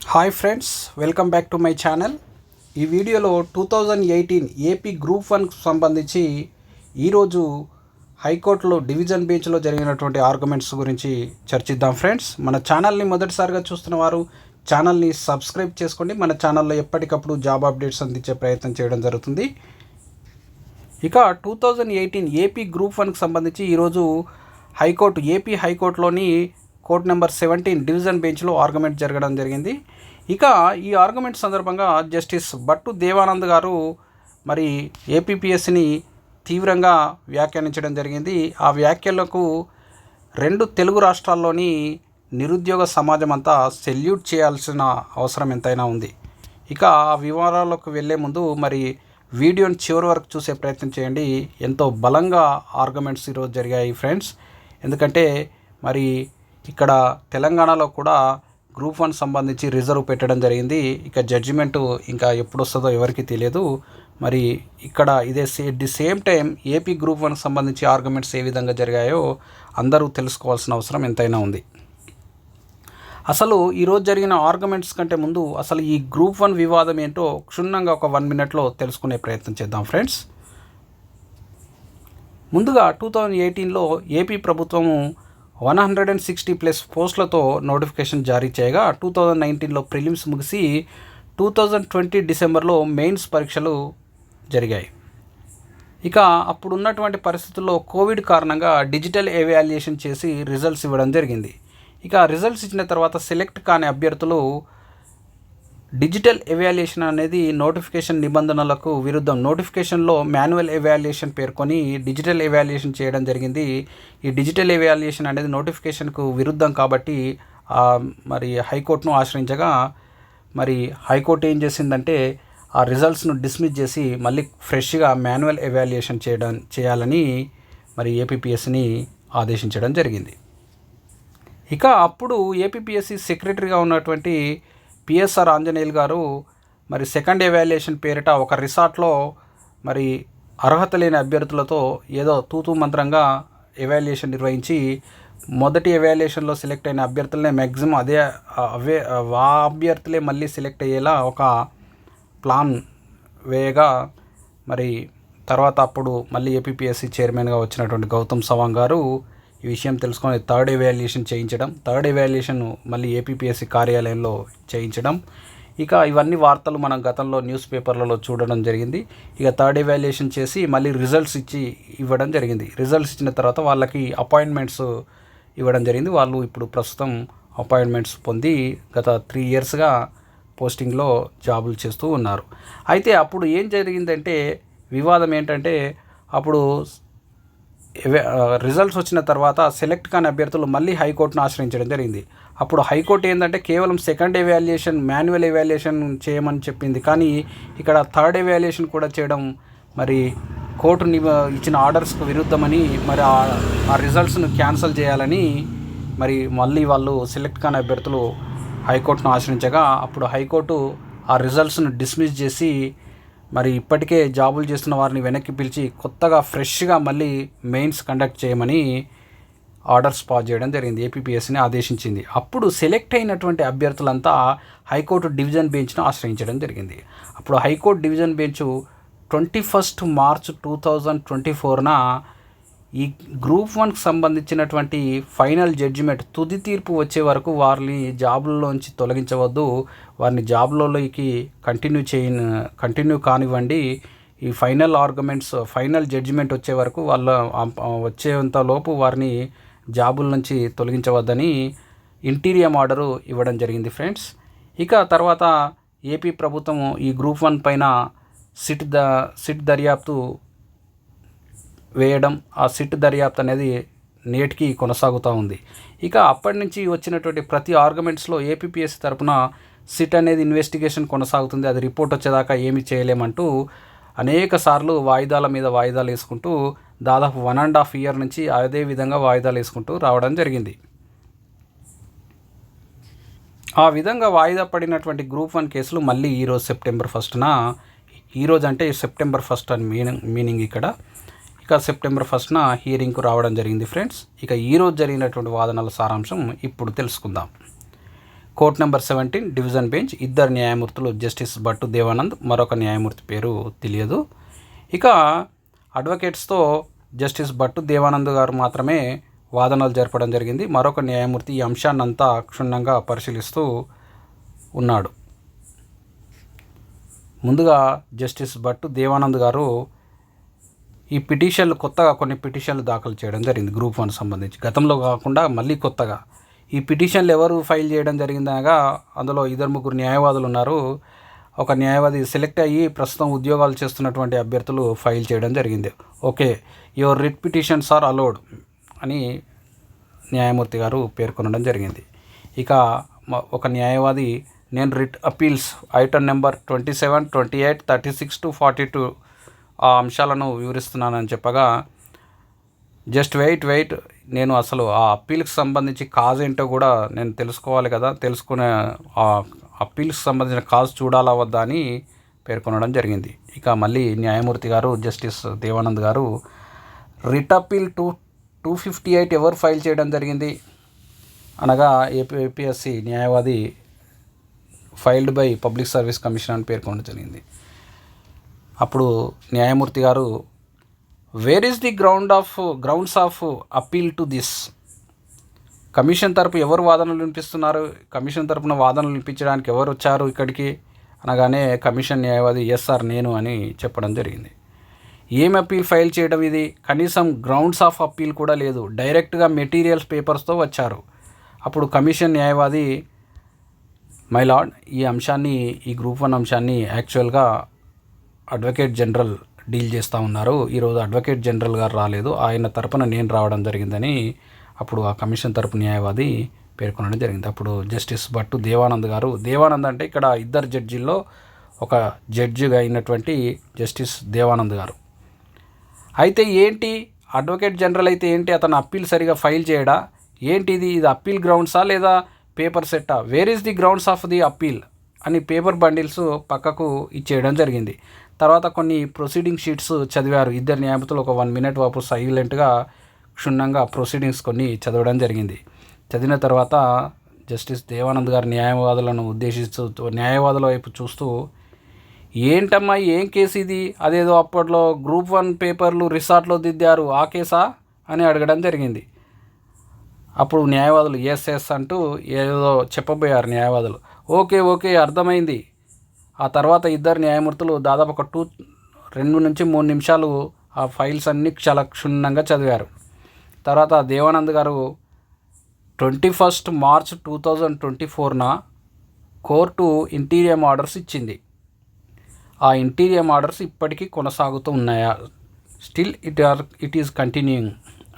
Hi friends welcome back to my channel ఈ వీడియోలో two thousand eighteen AP group వన్కు సంబంధించి ఈరోజు హైకోర్టులో డివిజన్ బెంచ్లో జరిగినటువంటి ఆర్గ్యుమెంట్స్ గురించి చర్చిద్దాం ఫ్రెండ్స్ మన ఛానల్ని మొదటిసారిగా చూస్తున్న వారు ఛానల్ని సబ్స్క్రైబ్ చేసుకోండి. మన ఛానల్లో ఎప్పటికప్పుడు జాబ్ అప్డేట్స్ అందించే ప్రయత్నం చేయడం జరుగుతుంది. ఇక two thousand eighteen AP group వన్కి సంబంధించి ఈరోజు హైకోర్టు ఏపీ హైకోర్టులోని కోర్ట్ నెంబర్ సెవెంటీన్ డివిజన్ బెంచ్లో ఆర్గ్యుమెంట్ జరగడం జరిగింది. ఇక ఈ ఆర్గ్యుమెంట్ సందర్భంగా జస్టిస్ భట్టు దేవానంద్ గారు మరి ఏపీపీఎస్సిని తీవ్రంగా వ్యాఖ్యానించడం జరిగింది. ఆ వ్యాఖ్యలకు రెండు తెలుగు రాష్ట్రాల్లోని నిరుద్యోగ సమాజం అంతా సెల్యూట్ చేయాల్సిన అవసరం ఎంతైనా ఉంది. ఇక ఆ వివరాలకు వెళ్ళే ముందు మరి వీడియోని చివరి వరకు చూసే ప్రయత్నం చేయండి. ఎంతో బలంగా ఆర్గ్యుమెంట్స్ ఈరోజు జరిగాయి ఫ్రెండ్స్. ఎందుకంటే మరి ఇక్కడ తెలంగాణలో కూడా గ్రూప్ వన్ సంబంధించి రిజర్వ్ పెట్టడం జరిగింది. ఇక జడ్జిమెంటు ఇంకా ఎప్పుడు వస్తుందో ఎవరికి తెలియదు. మరి ఇక్కడ ఇదే say the same time AP group one సంబంధించి ఆర్గ్యుమెంట్స్ ఏ విధంగా జరిగాయో అందరూ తెలుసుకోవాల్సిన అవసరం ఎంతైనా ఉంది. అసలు ఈరోజు జరిగిన ఆర్గ్యుమెంట్స్ కంటే ముందు అసలు ఈ గ్రూప్ వన్ వివాదం ఏంటో క్షుణ్ణంగా ఒక వన్ మినిట్లో తెలుసుకునే ప్రయత్నం చేద్దాం ఫ్రెండ్స్. ముందుగా టూ థౌజండ్ ఎయిటీన్లో ఏపీ ప్రభుత్వము one hundred and sixty plus పోస్టులతో notification జారీ చేయగా టూ థౌజండ్ నైన్టీన్లో ప్రిలిమ్స్ ముగిసి టూ థౌజండ్ ట్వంటీ డిసెంబర్లో మెయిన్స్ పరీక్షలు జరిగాయి. ఇక అప్పుడు ఉన్నటువంటి పరిస్థితుల్లో కోవిడ్ కారణంగా డిజిటల్ ఎవాల్యుయేషన్ చేసి రిజల్ట్స్ ఇవ్వడం జరిగింది. ఇక రిజల్ట్స్ ఇచ్చిన తర్వాత సెలెక్ట్ కాని అభ్యర్థులు డిజిటల్ ఎవాల్యుయేషన్ అనేది నోటిఫికేషన్ నిబంధనలకు విరుద్ధం. నోటిఫికేషన్లో మాన్యువల్ ఎవాల్యుయేషన్ పేర్కొని డిజిటల్ ఎవాల్యుయేషన్ చేయడం జరిగింది. ఈ డిజిటల్ ఎవాల్యుయేషన్ అనేది నోటిఫికేషన్కు విరుద్ధం కాబట్టి ఆ, మరి హైకోర్టును ఆశ్రయించగా మరి హైకోర్టు ఏం చేసిందంటే ఆ రిజల్ట్స్ను డిస్మిస్ చేసి మళ్ళీ ఫ్రెష్గా మాన్యువల్ ఎవాల్యుయేషన్ చేయడం చేయాలని మరి ఏపీపీఎస్ని ఆదేశించడం జరిగింది. ఇక అప్పుడు ఏపీపీఎస్సి సెక్రటరీగా ఉన్నటువంటి పిఎస్ఆర్ ఆంజనేయులు గారు మరి సెకండ్ ఎవాల్యుయేషన్ పేరిట ఒక రిసార్ట్లో మరి అర్హత లేని అభ్యర్థులతో ఏదో తూతూ మంత్రంగా ఎవాల్యుయేషన్ నిర్వహించి మొదటి ఎవాల్యుయేషన్లో సెలెక్ట్ అయిన అభ్యర్థులనే మ్యాక్సిమం అదే అవే ఆ అభ్యర్థులే మళ్ళీ సెలెక్ట్ అయ్యేలా ఒక ప్లాన్ వేయగా మరి తర్వాత అప్పుడు మళ్ళీ ఏపీపీఎస్సీ చైర్మన్గా వచ్చినటువంటి గౌతమ్ సవాంగ్ గారు ఈ విషయం తెలుసుకొని థర్డ్ ఎవాల్యుయేషన్ చేయించడం. థర్డ్ ఎవాల్యుయేషన్ మళ్ళీ ఏపీపీఎస్సీ కార్యాలయంలో చేయించడం. ఇక ఇవన్నీ వార్తలు మనం గతంలో న్యూస్ పేపర్లలో చూడడం జరిగింది. ఇక థర్డ్ ఎవాల్యుయేషన్ చేసి మళ్ళీ రిజల్ట్స్ ఇచ్చి ఇవ్వడం జరిగింది. రిజల్ట్స్ ఇచ్చిన తర్వాత వాళ్ళకి అపాయింట్మెంట్స్ ఇవ్వడం జరిగింది. వాళ్ళు ఇప్పుడు ప్రస్తుతం అపాయింట్మెంట్స్ పొంది గత త్రీ ఇయర్స్గా పోస్టింగ్లో జాబులు చేస్తూ ఉన్నారు. అయితే అప్పుడు ఏం జరిగిందంటే వివాదం ఏంటంటే అప్పుడు రిజల్ట్స్ వచ్చిన తర్వాత సెలెక్ట్ కాని అభ్యర్థులు మళ్ళీ హైకోర్టును ఆశ్రయించడం జరిగింది. అప్పుడు హైకోర్టు ఏంటంటే కేవలం సెకండ్ ఎవాల్యుయేషన్ మాన్యువల్ ఎవాల్యుయేషన్ చేయమని చెప్పింది. కానీ ఇక్కడ థర్డ్ ఎవాల్యుయేషన్ కూడా చేయడం మరి కోర్టు ఇచ్చిన ఆర్డర్స్కు విరుద్ధమని మరి ఆ- ఆ రిజల్ట్స్ను క్యాన్సిల్ చేయాలని మరి మళ్ళీ వాళ్ళు సెలెక్ట్ కాని అభ్యర్థులు హైకోర్టును ఆశ్రయించగా అప్పుడు హైకోర్టు ఆ రిజల్ట్స్ను డిస్మిస్ చేసి మరి ఇప్పటికే జాబులు చేస్తున్న వారిని వెనక్కి పిలిచి కొత్తగా ఫ్రెష్గా మళ్ళీ మెయిన్స్ కండక్ట్ చేయమని ఆర్డర్స్ పాస్ చేయడం జరిగింది. ఏపీపీఎస్సీని ఆదేశించింది. అప్పుడు సెలెక్ట్ అయినటువంటి అభ్యర్థులంతా హైకోర్టు డివిజన్ బెంచ్ను ఆశ్రయించడం జరిగింది. అప్పుడు high court division bench twenty first March two thousand twenty ఫోర్న ఈ గ్రూప్ వన్కి సంబంధించినటువంటి ఫైనల్ జడ్జిమెంట్ తుది తీర్పు వచ్చే వరకు వారిని జాబుల్లోంచి తొలగించవద్దు. వారిని జాబ్లలోకి కంటిన్యూ చేయ కంటిన్యూ కానివ్వండి. ఈ ఫైనల్ ఆర్గ్యుమెంట్స్ ఫైనల్ జడ్జిమెంట్ వచ్చే వరకు వాళ్ళ వచ్చేంత లోపు వారిని జాబుల నుంచి తొలగించవద్దని ఇంటీరియం ఆర్డరు ఇవ్వడం జరిగింది ఫ్రెండ్స్. ఇక తర్వాత ఏపీ ప్రభుత్వం ఈ గ్రూప్ వన్ పైన సిట్ ద సిట్ దర్యాప్తు వేయడం ఆ సిట్ దర్యాప్తు అనేది నేటికి కొనసాగుతూ ఉంది. ఇక అప్పటి నుంచి వచ్చినటువంటి ప్రతి ఆర్గ్యుమెంట్స్లో ఏపీపీఎస్సీ తరపున సిట్ అనేది ఇన్వెస్టిగేషన్ కొనసాగుతుంది. అది రిపోర్ట్ వచ్చేదాకా ఏమీ చేయలేమంటూ అనేక సార్లు వాయిదాల మీద వాయిదాలు వేసుకుంటూ దాదాపు వన్ అండ్ హాఫ్ ఇయర్ నుంచి అదే విధంగా వాయిదాలు వేసుకుంటూ రావడం జరిగింది. ఆ విధంగా వాయిదా పడినటువంటి గ్రూప్ వన్ కేసులు మళ్ళీ ఈరోజు సెప్టెంబర్ ఫస్ట్న ఈరోజు అంటే సెప్టెంబర్ ఫస్ట్ అని మీనింగ్ మీనింగ్ ఇక్కడ. ఇక సెప్టెంబర్ ఫస్ట్న హీరింగ్కు రావడం జరిగింది ఫ్రెండ్స్ ఇక ఈరోజు జరిగినటువంటి వాదనల సారాంశం ఇప్పుడు తెలుసుకుందాం. Court number seventeen division bench ఇద్దరు న్యాయమూర్తులు జస్టిస్ భట్టు దేవానంద్ మరొక న్యాయమూర్తి పేరు తెలియదు. ఇక అడ్వకేట్స్తో జస్టిస్ భట్టు దేవానంద్ గారు మాత్రమే వాదనలు జరపడం జరిగింది. మరొక న్యాయమూర్తి ఈ అంశాన్నంతా క్షుణ్ణంగా పరిశీలిస్తూ ఉన్నాడు. ముందుగా జస్టిస్ భట్టు దేవానంద్ గారు ఈ పిటిషన్లు కొత్తగా కొన్ని పిటిషన్లు దాఖలు చేయడం జరిగింది గ్రూప్ వన్ సంబంధించి. గతంలో కాకుండా మళ్ళీ కొత్తగా. ఈ పిటిషన్లు ఎవరు ఫైల్ చేయడం జరిగిందనగా అందులో ఇద్దరు ముగ్గురు న్యాయవాదులు ఉన్నారు. ఒక న్యాయవాది సెలెక్ట్ అయ్యి ప్రస్తుతం ఉద్యోగాలు చేస్తున్నటువంటి అభ్యర్థులు ఫైల్ చేయడం జరిగింది. Okay your writ petitions are allowed అని న్యాయమూర్తి గారు పేర్కొనడం జరిగింది. ఇక ఒక న్యాయవాది నేను writ appeals item number twenty seven twenty eight thirty six to forty two ఆ అంశాలను వివరిస్తున్నానని చెప్పగా జస్ట్ వెయిట్ వెయిట్. నేను అసలు ఆ అప్పీల్కి సంబంధించి కాజ్ ఏంటో కూడా నేను తెలుసుకోవాలి కదా. తెలుసుకునే ఆ అప్పీల్కి సంబంధించిన కాజ్ చూడాలా వద్దా అని పేర్కొనడం జరిగింది. ఇక మళ్ళీ న్యాయమూర్తి గారు జస్టిస్ దేవానంద్ గారు writ appeal two two fifty eight ఎవరు ఫైల్ చేయడం జరిగింది? అనగా ఏపీ ఏపీఎస్సి న్యాయవాది filed by public service commission అని పేర్కొనడం జరిగింది. అప్పుడు న్యాయమూర్తి గారు where is the ground of grounds of appeal to this commission తరపు ఎవరు వాదనలు వినిపిస్తున్నారు? కమిషన్ తరపున వాదనలు వినిపించడానికి ఎవరు వచ్చారు ఇక్కడికి? అనగానే కమిషన్ న్యాయవాది ఎస్ సార్ నేను అని చెప్పడం జరిగింది. ఏం అప్పీల్ ఫైల్ చేయడం ఇది? కనీసం గ్రౌండ్స్ ఆఫ్ అప్పీల్ కూడా లేదు. డైరెక్ట్గా మెటీరియల్స్ పేపర్స్తో వచ్చారు. అప్పుడు కమిషన్ న్యాయవాది మై లార్డ్ ఈ అంశాన్ని ఈ గ్రూప్ వన్ అంశాన్ని యాక్చువల్గా అడ్వకేట్ జనరల్ డీల్ చేస్తూ ఉన్నారు. ఈరోజు అడ్వకేట్ జనరల్ గారు రాలేదు. ఆయన తరపున నేను రావడం జరిగిందని అప్పుడు ఆ కమిషన్ తరపు న్యాయవాది పేర్కొనడం జరిగింది. అప్పుడు జస్టిస్ భట్టు దేవానంద్ గారు దేవానంద్ అంటే ఇక్కడ ఇద్దరు జడ్జీల్లో ఒక జడ్జిగా అయినటువంటి జస్టిస్ దేవానంద్ గారు. అయితే ఏంటి అడ్వకేట్ జనరల్ అయితే ఏంటి అతను అప్పీల్ సరిగా ఫైల్ చేయడా? ఏంటి ఇది ఇది అప్పీల్ గ్రౌండ్సా లేదా paper సెట్టా? Where is the grounds of the appeal అని పేపర్ బండిల్స్ పక్కకు ఇచ్చేయడం జరిగింది. తర్వాత కొన్ని ప్రొసీడింగ్ షీట్స్ చదివారు. ఇద్దరు న్యాయమూర్తులు ఒక వన్ మినిట్ వాపు సైలెంట్గా క్షుణ్ణంగా ప్రొసీడింగ్స్ కొన్ని చదవడం జరిగింది. చదివిన తర్వాత జస్టిస్ దేవానంద్ గారి న్యాయవాదులను ఉద్దేశిస్తూ న్యాయవాదుల వైపు చూస్తూ ఏంటమ్మా ఏం కేసు ఇది? అదేదో అప్పట్లో గ్రూప్ వన్ పేపర్లు రిసార్ట్లో దిద్దారు ఆ కేసా? అని అడగడం జరిగింది. అప్పుడు న్యాయవాదులు ఎస్ ఎస్ అంటూ ఏదో చెప్పబోయారు న్యాయవాదులు. ఓకే ఓకే అర్థమైంది. ఆ తర్వాత ఇద్దరు న్యాయమూర్తులు దాదాపు ఒక టూ రెండు నుంచి మూడు నిమిషాలు ఆ ఫైల్స్ అన్నీ చాలా క్షుణ్ణంగా చదివారు. తర్వాత దేవానంద్ గారు twenty first March two thousand twenty ఫోర్న court interim orders ఇచ్చింది. ఆ ఇంటీరియం ఆర్డర్స్ ఇప్పటికీ కొనసాగుతూ ఉన్నాయా? Still it are it is continuing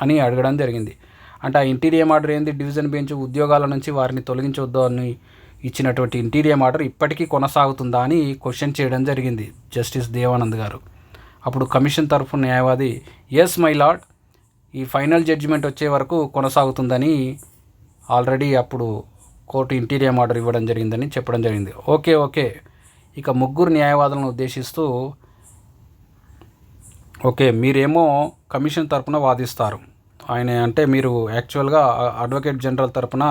అని అడగడం జరిగింది. అంటే ఆ ఇంటీరియం ఆర్డర్ ఏంది? డివిజన్ బెంచ్ ఉద్యోగాల నుంచి వారిని తొలగించవద్దు అని ఇచ్చినటువంటి ఇంటీరియం ఆర్డర్ ఇప్పటికీ కొనసాగుతుందా అని క్వశ్చన్ చేయడం జరిగింది జస్టిస్ దేవానంద్ గారు. అప్పుడు కమిషన్ తరఫు న్యాయవాది ఎస్ మై లార్డ్ ఈ ఫైనల్ జడ్జిమెంట్ వచ్చే వరకు కొనసాగుతుందని ఆల్రెడీ అప్పుడు కోర్టు ఇంటీరియం ఆర్డర్ ఇవ్వడం జరిగిందని చెప్పడం జరిగింది. Okay okay. ఇక ముగ్గురు న్యాయవాదులను ఉద్దేశిస్తూ ఓకే మీరేమో కమిషన్ తరపున వాదిస్తారు. ఆయన అంటే మీరు యాక్చువల్గా అడ్వకేట్ జనరల్ తరపున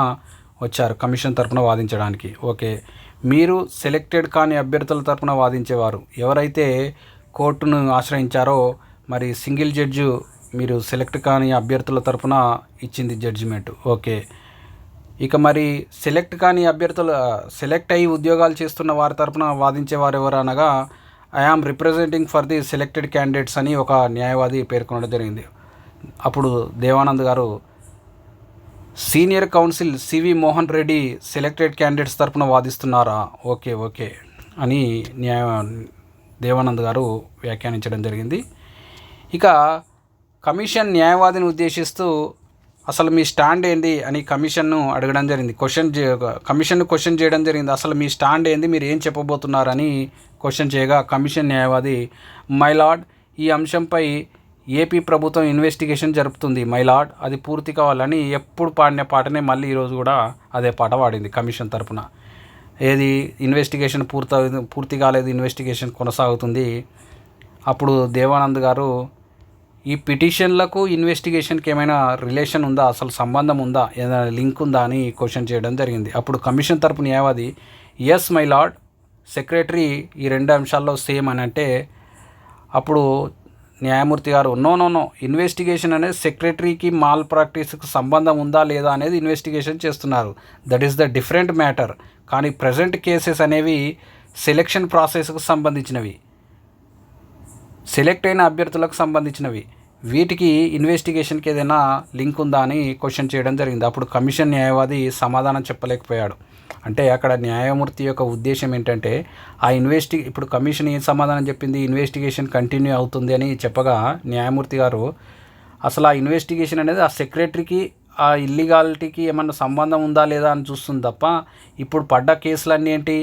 వచ్చారు కమిషన్ తరపున వాదించడానికి. ఓకే. మీరు సెలెక్టెడ్ కాని అభ్యర్థుల తరపున వాదించేవారు. ఎవరైతే కోర్టును ఆశ్రయించారో మరి సింగిల్ జడ్జు మీరు సెలెక్ట్ కాని అభ్యర్థుల తరపున ఇచ్చింది జడ్జిమెంట్. ఓకే. ఇక మరి సెలెక్ట్ కాని అభ్యర్థులు సెలెక్ట్ అయ్యి ఉద్యోగాలు చేస్తున్న వారి తరపున వాదించేవారు ఎవరు అనగా I representing for the selected candidates అని ఒక న్యాయవాది పేర్కొనడం జరిగింది. అప్పుడు దేవానంద్ గారు senior counsel CV Mohan Reddy selected candidates తరఫున వాదిస్తున్నారా? ఓకే ఓకే అని న్యాయ దేవానంద్ గారు వ్యాఖ్యానించడం జరిగింది. ఇక కమిషన్ న్యాయవాదిని ఉద్దేశిస్తూ అసలు మీ స్టాండ్ ఏంది అని కమిషన్ను అడగడం జరిగింది. క్వశ్చన్ కమిషన్ను క్వశ్చన్ చేయడం జరిగింది. అసలు మీ స్టాండ్ ఏంది? మీరు ఏం చెప్పబోతున్నారని క్వశ్చన్ చేయగా కమిషన్ న్యాయవాది మై లార్డ్ ఈ అంశంపై ఏపీ ప్రభుత్వం ఇన్వెస్టిగేషన్ జరుపుతుంది. మై లార్డ్ అది పూర్తి కావాలని ఎప్పుడు పాడిన పాటనే మళ్ళీ ఈరోజు కూడా అదే పాట పాడింది కమిషన్ తరపున. ఏది ఇన్వెస్టిగేషన్ పూర్తి పూర్తి కాలేదు ఇన్వెస్టిగేషన్ కొనసాగుతుంది. అప్పుడు దేవానంద్ గారు ఈ పిటిషన్లకు ఇన్వెస్టిగేషన్కి ఏమైనా రిలేషన్ ఉందా? అసలు సంబంధం ఉందా? ఏదైనా లింక్ ఉందా అని క్వశ్చన్ చేయడం జరిగింది. అప్పుడు కమిషన్ తరపు న్యాయవాది ఎస్ మై లార్డ్ సెక్రటరీ ఈ రెండు అంశాల్లో సేమ్ అని అంటే అప్పుడు న్యాయమూర్తి గారు నో నో నో ఇన్వెస్టిగేషన్ అనేది సెక్రటరీకి మాల్ ప్రాక్టీస్కి సంబంధం ఉందా లేదా అనేది ఇన్వెస్టిగేషన్ చేస్తున్నారు. That is the different matter కానీ ప్రజెంట్ కేసెస్ అనేవి సెలెక్షన్ ప్రాసెస్కు సంబంధించినవి. సెలెక్ట్ అయిన అభ్యర్థులకు సంబంధించినవి. వీటికి ఇన్వెస్టిగేషన్కి ఏదైనా లింక్ ఉందా అని క్వశ్చన్ చేయడం జరిగింది. అప్పుడు కమిషన్ న్యాయవాది సమాధానం చెప్పలేకపోయాడు. అంటే అక్కడ న్యాయమూర్తి యొక్క ఉద్దేశం ఏంటంటే ఆ ఇన్వెస్టి ఇప్పుడు కమిషన్ ఏం సమాధానం చెప్పింది? ఇన్వెస్టిగేషన్ కంటిన్యూ అవుతుంది అని చెప్పగా న్యాయమూర్తి గారు అసలు ఆ ఇన్వెస్టిగేషన్ అనేది ఆ సెక్రటరీకి ఆ ఇల్లీగాలిటీకి ఏమన్నా సంబంధం ఉందా లేదా అని చూస్తుంది తప్ప ఇప్పుడు పడ్డ కేసులన్నీ ఏంటి?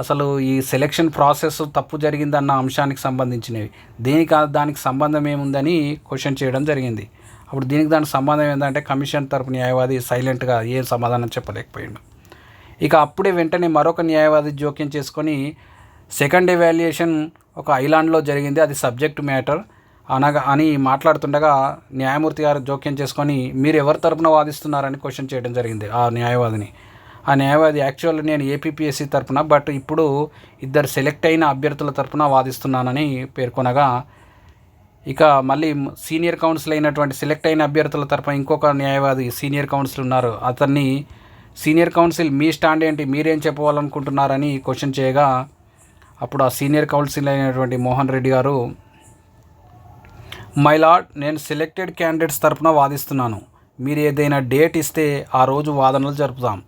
అసలు ఈ సెలెక్షన్ ప్రాసెస్ తప్పు జరిగిందన్న అంశానికి సంబంధించినవి. దీనికి దానికి సంబంధం ఏముందని క్వశ్చన్ చేయడం జరిగింది. అప్పుడు దీనికి దానికి సంబంధం ఏంటంటే కమిషన్ తరపు న్యాయవాది సైలెంట్గా ఏం సమాధానం చెప్పలేకపోయాడు. ఇక అప్పుడే వెంటనే మరొక న్యాయవాది జోక్యం చేసుకొని సెకండ్ ఎవాల్యుయేషన్ ఒక ఐలాండ్లో జరిగింది. అది సబ్జెక్ట్ మ్యాటర్. అనగా అని మాట్లాడుతుండగా న్యాయమూర్తి గారు జోక్యం చేసుకొని మీరు ఎవరి తరపున వాదిస్తున్నారని క్వశ్చన్ చేయడం జరిగింది ఆ న్యాయవాదిని. ఆ న్యాయవాది యాక్చువల్ నేను ఏపీపీఎస్సీ తరపున బట్ ఇప్పుడు ఇద్దరు సెలెక్ట్ అయిన అభ్యర్థుల తరపున వాదిస్తున్నానని పేర్కొనగా ఇక మళ్ళీ సీనియర్ కౌన్సిల్ అయినటువంటి సెలెక్ట్ అయిన అభ్యర్థుల తరపున ఇంకొక న్యాయవాది సీనియర్ కౌన్సిల్ ఉన్నారు. అతన్ని సీనియర్ కౌన్సిల్ మీ స్టాండ్ ఏంటి? మీరేం చెప్పాలనుకుంటున్నారని క్వశ్చన్ చేయగా అప్పుడు ఆ సీనియర్ కౌన్సిల్ అయినటువంటి మోహన్ రెడ్డి గారు మై లార్డ్ నేను సెలెక్టెడ్ క్యాండిడేట్స్ తరఫున వాదిస్తున్నాను. మీరు ఏదైనా డేట్ ఇస్తే ఆ రోజు వాదనలు జరుపుదాం.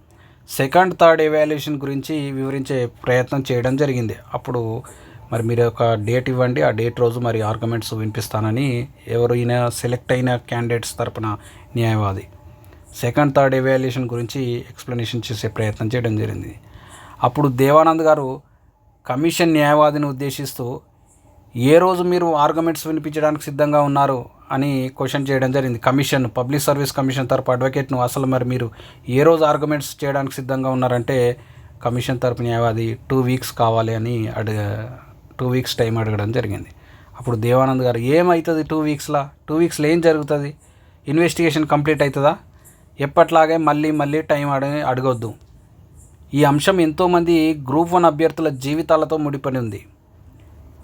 సెకండ్ థర్డ్ ఎవాల్యుయేషన్ గురించి వివరించే ప్రయత్నం చేయడం జరిగింది. అప్పుడు మరి మీరు ఒక డేట్ ఇవ్వండి. ఆ డేట్ రోజు మరి ఆర్గ్యుమెంట్స్ వినిపిస్తానని ఎవరైనా సెలెక్ట్ అయిన క్యాండిడేట్స్ తరపున న్యాయవాది సెకండ్ థర్డ్ ఎవాల్యుయేషన్ గురించి ఎక్స్ప్లెనేషన్ చేసే ప్రయత్నం చేయడం జరిగింది. అప్పుడు దేవానంద్ గారు కమిషన్ న్యాయవాదిని ఉద్దేశిస్తూ ఏ రోజు మీరు ఆర్గ్యుమెంట్స్ వినిపించడానికి సిద్ధంగా ఉన్నారు అని క్వశ్చన్ చేయడం జరిగింది. కమిషన్ పబ్లిక్ సర్వీస్ కమిషన్ తరపు అడ్వకేట్ను అసలు మరి మీరు ఏ రోజు ఆర్గ్యుమెంట్స్ చేయడానికి సిద్ధంగా ఉన్నారంటే కమిషన్ తరపు న్యాయవాది టూ వీక్స్ కావాలి అని అడిగ టూ వీక్స్ టైం అడగడం జరిగింది. అప్పుడు దేవానంద్ గారు ఏమవుతుంది టూ వీక్స్లో టూ వీక్స్లో ఏం జరుగుతుంది? ఇన్వెస్టిగేషన్ కంప్లీట్ అవుతుందా ఎప్పట్లాగే మళ్ళీ మళ్ళీ టైం అడ అడగొద్దు. ఈ అంశం ఎంతోమంది గ్రూప్ వన్ అభ్యర్థుల జీవితాలతో ముడిపడి ఉంది.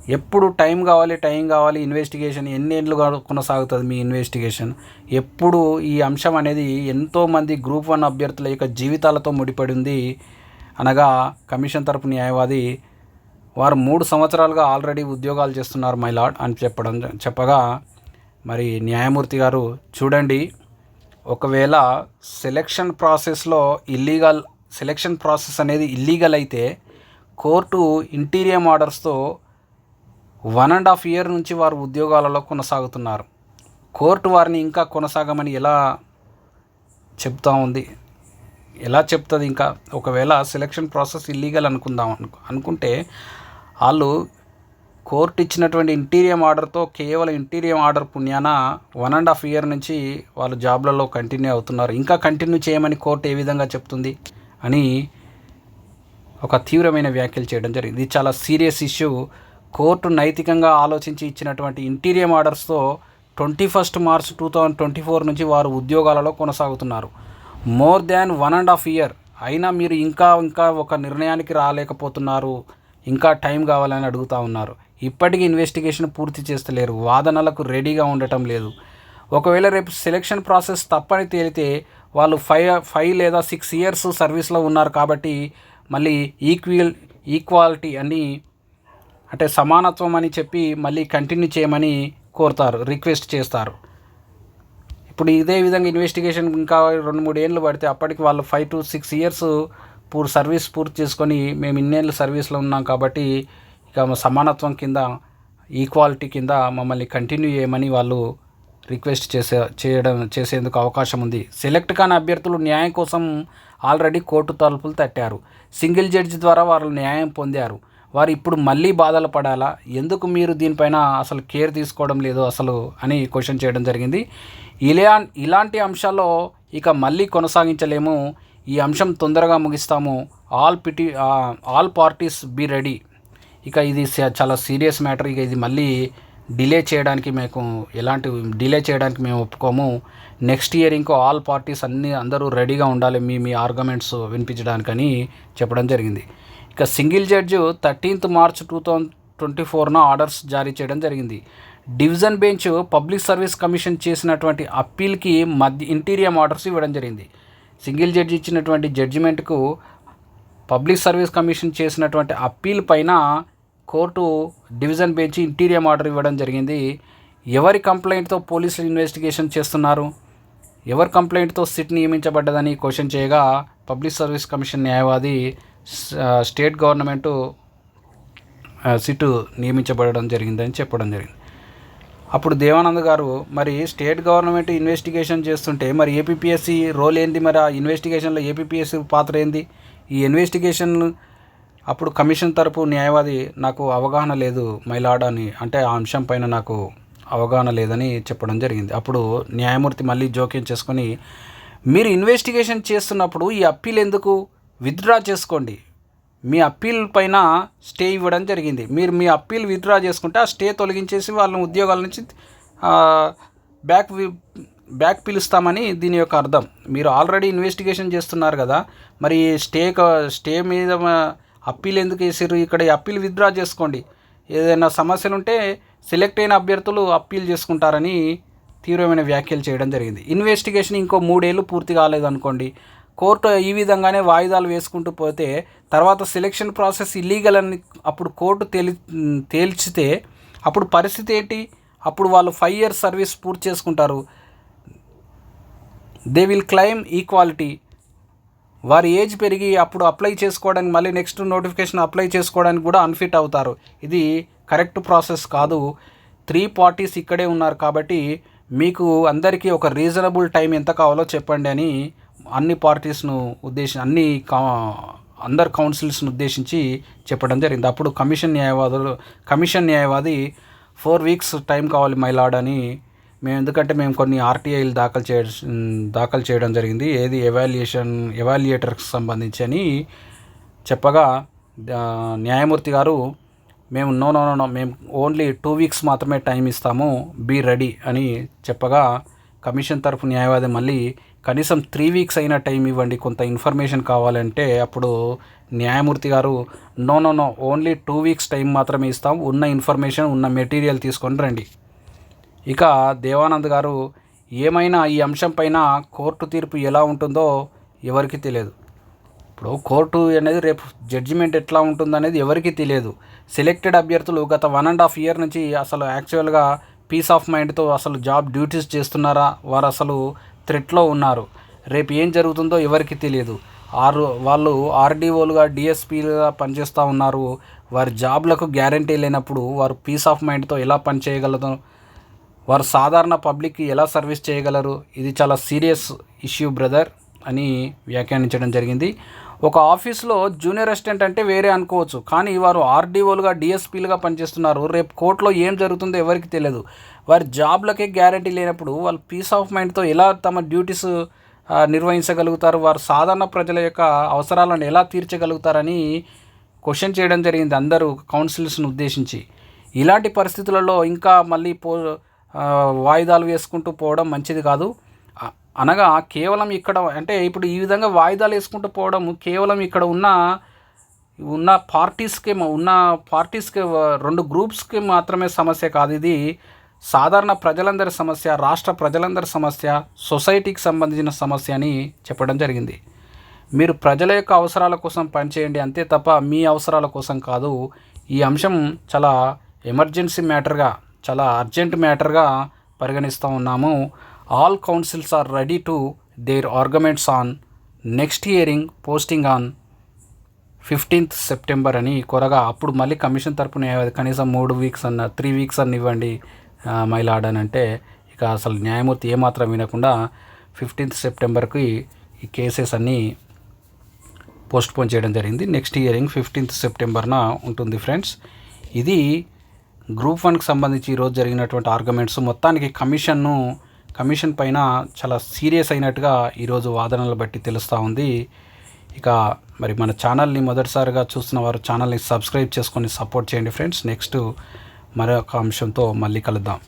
ఎప్పుడు టైం కావాలి టైం కావాలి ఇన్వెస్టిగేషన్ ఎన్ని ఏళ్ళు కొనసాగుతుంది మీ ఇన్వెస్టిగేషన్? ఎప్పుడు ఈ అంశం అనేది ఎంతోమంది గ్రూప్ వన్ అభ్యర్థుల యొక్క జీవితాలతో ముడిపడి ఉంది. అనగా కమిషన్ తరపు న్యాయవాది వారు మూడు సంవత్సరాలుగా ఆల్రెడీ ఉద్యోగాలు చేస్తున్నారు మై లాడ్ అని చెప్పడం చెప్పగా మరి న్యాయమూర్తి గారు చూడండి ఒకవేళ సెలెక్షన్ ప్రాసెస్లో ఇల్లీగల్ సెలెక్షన్ ప్రాసెస్ అనేది ఇల్లీగల్ అయితే కోర్టు ఇంటీరియం ఆర్డర్స్తో వన్ అండ్ హాఫ్ ఇయర్ నుంచి వారు ఉద్యోగాలలో కొనసాగుతున్నారు. కోర్టు వారిని ఇంకా కొనసాగమని ఎలా చెప్తా ఉంది? ఎలా చెప్తుంది ఇంకా? ఒకవేళ సెలక్షన్ ప్రాసెస్ ఇల్లీగల్ అనుకుందాం అనుకుంటే వాళ్ళు కోర్టు ఇచ్చినటువంటి ఇంటీరియం ఆర్డర్తో కేవలం ఇంటీరియం ఆర్డర్ పుణ్యాన వన్ అండ్ హాఫ్ ఇయర్ నుంచి వాళ్ళు జాబ్లలో కంటిన్యూ అవుతున్నారు. ఇంకా కంటిన్యూ చేయమని కోర్టు ఏ విధంగా చెప్తుంది అని ఒక తీవ్రమైన వ్యాఖ్యలు చేయడం జరిగింది. ఇది చాలా సీరియస్ ఇష్యూ. కోర్టు నైతికంగా ఆలోచించి ఇచ్చినటువంటి interim ఆర్డర్స్తో twenty first March two thousand twenty four నుంచి వారు ఉద్యోగాలలో కొనసాగుతున్నారు. More than one and half year అయినా మీరు ఇంకా ఇంకా ఒక నిర్ణయానికి రాలేకపోతున్నారు. ఇంకా టైం కావాలని అడుగుతా ఉన్నారు. ఇప్పటికీ ఇన్వెస్టిగేషన్ పూర్తి చేస్తలేరు. వాదనలకు రెడీగా ఉండటం లేదు. ఒకవేళ రేపు సెలెక్షన్ ప్రాసెస్ తప్పని తేలితే వాళ్ళు ఫైవ్ ఫైవ్ లేదా సిక్స్ ఇయర్స్ సర్వీస్లో ఉన్నారు కాబట్టి మళ్ళీ ఈక్వల్ ఈక్వాలిటీ అని అంటే సమానత్వం అని చెప్పి మళ్ళీ కంటిన్యూ చేయమని కోరుతారు రిక్వెస్ట్ చేస్తారు. ఇప్పుడు ఇదే విధంగా ఇన్వెస్టిగేషన్ ఇంకా రెండు మూడు ఏళ్ళు పడితే అప్పటికి వాళ్ళు five to six years poor service పూర్తి చేసుకొని మేము ఇన్నేళ్ళు సర్వీస్లో ఉన్నాం కాబట్టి ఇక సమానత్వం కింద ఈక్వాలిటీ కింద మమ్మల్ని కంటిన్యూ చేయమని వాళ్ళు రిక్వెస్ట్ చేసే చేయడం చేసేందుకు అవకాశం ఉంది. సెలెక్ట్ కాని అభ్యర్థులు న్యాయం కోసం ఆల్రెడీ కోర్టు తలుపులు తట్టారు. సింగిల్ జడ్జి ద్వారా వారు న్యాయం పొందారు. వారు ఇప్పుడు మళ్ళీ బాధలు పడాలా? ఎందుకు మీరు దీనిపైన అసలు కేర్ తీసుకోవడం లేదు అసలు అని క్వశ్చన్ చేయడం జరిగింది. ఇలా ఇలాంటి అంశాల్లో ఇక మళ్ళీ కొనసాగించలేము. ఈ అంశం తొందరగా ముగిస్తాము. ఆల్ పిటి ఆల్ పార్టీస్ బీ రెడీ ఇక ఇది చాలా సీరియస్ మ్యాటర్. ఇక ఇది మళ్ళీ డిలే చేయడానికి మేము ఎలాంటి డిలే చేయడానికి మేము ఒప్పుకోము. నెక్స్ట్ ఇయర్ ఇంకో ఆల్ పార్టీస్ అన్నీ అందరూ రెడీగా ఉండాలి మీ మీ ఆర్గ్యుమెంట్స్ వినిపించడానికని చెప్పడం జరిగింది. ఇక single judge thirteenth March two thousand twenty ఫోర్న orders జారీ చేయడం జరిగింది. Division bench public service commission చేసినటువంటి అప్పీల్కి మధ్య ఇంటీరియం ఆర్డర్స్ ఇవ్వడం జరిగింది. సింగిల్ జడ్జి ఇచ్చినటువంటి జడ్జిమెంట్కు పబ్లిక్ సర్వీస్ కమిషన్ చేసినటువంటి అప్పీల్ పైన court division bench interior order ఇవ్వడం జరిగింది. ఎవరి కంప్లైంట్తో పోలీసులు ఇన్వెస్టిగేషన్ చేస్తున్నారు? ఎవరి కంప్లైంట్తో సిట్ నియమించబడ్డదని క్వశ్చన్ చేయగా పబ్లిక్ సర్వీస్ కమిషన్ న్యాయవాది స్టేట్ గవర్నమెంటు సిట్ నియమించబడడం జరిగిందని చెప్పడం జరిగింది. అప్పుడు దేవానంద్ గారు మరి స్టేట్ గవర్నమెంట్ ఇన్వెస్టిగేషన్ చేస్తుంటే మరి ఏపీపీఎస్సి రోల్ ఏంది? మరి ఆ ఇన్వెస్టిగేషన్లో ఏపీపీఎస్సి పాత్ర ఏంది? ఈ ఇన్వెస్టిగేషన్ అప్పుడు కమిషన్ తరపు న్యాయవాది నాకు అవగాహన లేదు మైలాడ్ అని. అంటే ఆ అంశం పైన నాకు అవగాహన లేదని చెప్పడం జరిగింది. అప్పుడు న్యాయమూర్తి మళ్ళీ జోక్యం చేసుకొని మీరు ఇన్వెస్టిగేషన్ చేస్తున్నప్పుడు ఈ అప్పీల్ ఎందుకు? విత్డ్రా చేసుకోండి. మీ అప్పీల్ పైన స్టే ఇవ్వడం జరిగింది. మీరు మీ అప్పీల్ విత్డ్రా చేసుకుంటే ఆ స్టే తొలగించేసి వాళ్ళని ఉద్యోగాల నుంచి బ్యాక్ వి- బ్యాక్ పిలుస్తామని దీని యొక్క అర్థం. మీరు ఆల్రెడీ ఇన్వెస్టిగేషన్ చేస్తున్నారు కదా మరి స్టే స్టే మీద అప్పీల్ ఎందుకు వేసారు ఇక్కడ అప్పీల్ విత్డ్రా చేసుకోండి. ఏదైనా సమస్యలు ఉంటే సెలెక్ట్ అయిన అభ్యర్థులు అప్పీల్ చేసుకుంటారని తీవ్రమైన వ్యాఖ్యలు చేయడం జరిగింది. ఇన్వెస్టిగేషన్ ఇంకో మూడేళ్ళు పూర్తి కాలేదనుకోండి. కోర్టు ఈ విధంగానే వాయిదాలు వేసుకుంటూ పోతే తర్వాత సెలెక్షన్ ప్రాసెస్ ఇల్లీగల్ అని అప్పుడు కోర్టు తేలి తేల్చితే అప్పుడు పరిస్థితి ఏంటి? అప్పుడు వాళ్ళు ఫైవ్ ఇయర్స్ సర్వీస్ పూర్తి చేసుకుంటారు. They will claim equality. వారి ఏజ్ పెరిగి అప్పుడు అప్లై చేసుకోవడానికి మళ్ళీ నెక్స్ట్ నోటిఫికేషన్ అప్లై చేసుకోవడానికి కూడా అన్ఫిట్ అవుతారు. ఇది కరెక్ట్ ప్రాసెస్ కాదు. త్రీ పార్టీస్ ఇక్కడే ఉన్నారు కాబట్టి మీకు అందరికీ ఒక రీజనబుల్ టైం ఎంత కావాలో చెప్పండి అని అన్ని పార్టీస్ను ఉద్దేశి అన్ని కా అందరు కౌన్సిల్స్ను ఉద్దేశించి చెప్పడం జరిగింది. అప్పుడు కమిషన్ న్యాయవాదులు కమిషన్ న్యాయవాది ఫోర్ వీక్స్ టైం కావాలి మైలాడ్ అని మేము ఎందుకంటే మేము కొన్ని ఆర్టీఐలు దాఖలు చేయ దాఖలు చేయడం జరిగింది. ఏది ఎవాల్యుయేషన్ ఎవాల్యుయేటర్కి సంబంధించి అని చెప్పగా న్యాయమూర్తి గారు మేము నో నో నో, నో మేము ఓన్లీ టూ వీక్స్ మాత్రమే టైం ఇస్తాము బీ రెడీ అని చెప్పగా కమిషన్ తరఫు న్యాయవాది మళ్ళీ కనీసం త్రీ వీక్స్ అయినా టైం ఇవ్వండి కొంత ఇన్ఫర్మేషన్ కావాలంటే అప్పుడు న్యాయమూర్తి గారు no no no only two weeks time మాత్రమే ఇస్తాం ఉన్న ఇన్ఫర్మేషన్ ఉన్న మెటీరియల్ తీసుకొని రండి. ఇక దేవానంద్ గారు ఏమైనా ఈ అంశం పైన కోర్టు తీర్పు ఎలా ఉంటుందో ఎవరికీ తెలియదు. ఇప్పుడు కోర్టు అనేది రేపు జడ్జిమెంట్ ఎట్లా ఉంటుందనేది ఎవరికీ తెలియదు. సెలెక్టెడ్ అభ్యర్థులు గత వన్ అండ్ హాఫ్ ఇయర్ నుంచి అసలు యాక్చువల్గా పీస్ ఆఫ్ మైండ్తో అసలు జాబ్ డ్యూటీస్ చేస్తున్నారా? వారు అసలు థ్రెట్లో ఉన్నారు. రేపు ఏం జరుగుతుందో ఎవరికి తెలియదు. ఆరు వాళ్ళు ఆర్డీఓలుగా డిఎస్పీలుగా పనిచేస్తూ ఉన్నారు. వారి జాబ్లకు గ్యారంటీ లేనప్పుడు వారు పీస్ ఆఫ్ మైండ్తో ఎలా పనిచేయగలరు వారు సాధారణ పబ్లిక్కి ఎలా సర్వీస్ చేయగలరు? ఇది చాలా సీరియస్ ఇష్యూ బ్రదర్ అని వ్యాఖ్యానించడం జరిగింది. ఒక ఆఫీస్లో జూనియర్ అసిస్టెంట్ అంటే వేరే అనుకోవచ్చు కానీ వారు ఆర్డీఓలుగా డిఎస్పీలుగా పనిచేస్తున్నారు. రేపు కోర్టులో ఏం జరుగుతుందో ఎవరికి తెలియదు. వారి జాబ్లకే గ్యారంటీ లేనప్పుడు వాళ్ళు పీస్ ఆఫ్ మైండ్తో ఎలా తమ డ్యూటీస్ నిర్వహించగలుగుతారు? వారు సాధారణ ప్రజల యొక్క అవసరాలను ఎలా తీర్చగలుగుతారని క్వశ్చన్ చేయడం జరిగింది అందరూ కౌన్సిల్స్ను ఉద్దేశించి. ఇలాంటి పరిస్థితులలో ఇంకా మళ్ళీ పో వాయిదాలు వేసుకుంటూ పోవడం మంచిది కాదు. అనగా కేవలం ఇక్కడ అంటే ఇప్పుడు ఈ విధంగా వాయిదాలు వేసుకుంటూ పోవడం కేవలం ఇక్కడ ఉన్న ఉన్న పార్టీస్కి ఉన్న పార్టీస్కి రెండు గ్రూప్స్కి మాత్రమే సమస్య కాదు ఇది. సాధారణ ప్రజలందరి సమస్య రాష్ట్ర ప్రజలందరి సమస్య సొసైటీకి సంబంధించిన సమస్య అని చెప్పడం జరిగింది. మీరు ప్రజల యొక్క అవసరాల కోసం పనిచేయండి అంతే తప్ప మీ అవసరాల కోసం కాదు. ఈ అంశం చాలా ఎమర్జెన్సీ మ్యాటర్గా చాలా అర్జెంట్ మ్యాటర్గా పరిగణిస్తూ ఉన్నాము. All counsels are ready to their arguments on next hearing posting on fifteenth September అని కొరగా అప్పుడు మళ్ళీ కమిషన్ తరపున కనీసం మూడు వీక్స్ అన్న త్రీ వీక్స్ అన్న ఇవ్వండి ఆ, మైలాడ్ అని అంటే ఇక అసలు న్యాయమూర్తి ఏమాత్రం వినకుండా ఫిఫ్టీన్త్ సెప్టెంబర్కి ఈ కేసెస్ అన్నీ పోస్ట్పోన్ చేయడం జరిగింది. నెక్స్ట్ ఇయరింగ్ ఫిఫ్టీన్త్ సెప్టెంబర్న ఉంటుంది ఫ్రెండ్స్ ఇది గ్రూప్ వన్కి సంబంధించి ఈరోజు జరిగినటువంటి ఆర్గ్యుమెంట్స్ మొత్తానికి కమిషన్ను కమిషన్ పైన చాలా సీరియస్ అయినట్టుగా ఈరోజు వాదనలు బట్టి తెలుస్తూ ఉంది. ఇక మరి మన ఛానల్ని మొదటిసారిగా చూస్తున్న వారు ఛానల్ని సబ్స్క్రైబ్ చేసుకొని సపోర్ట్ చేయండి ఫ్రెండ్స్. నెక్స్ట్ మరొక అంశంతో మళ్ళీ కలుద్దాం.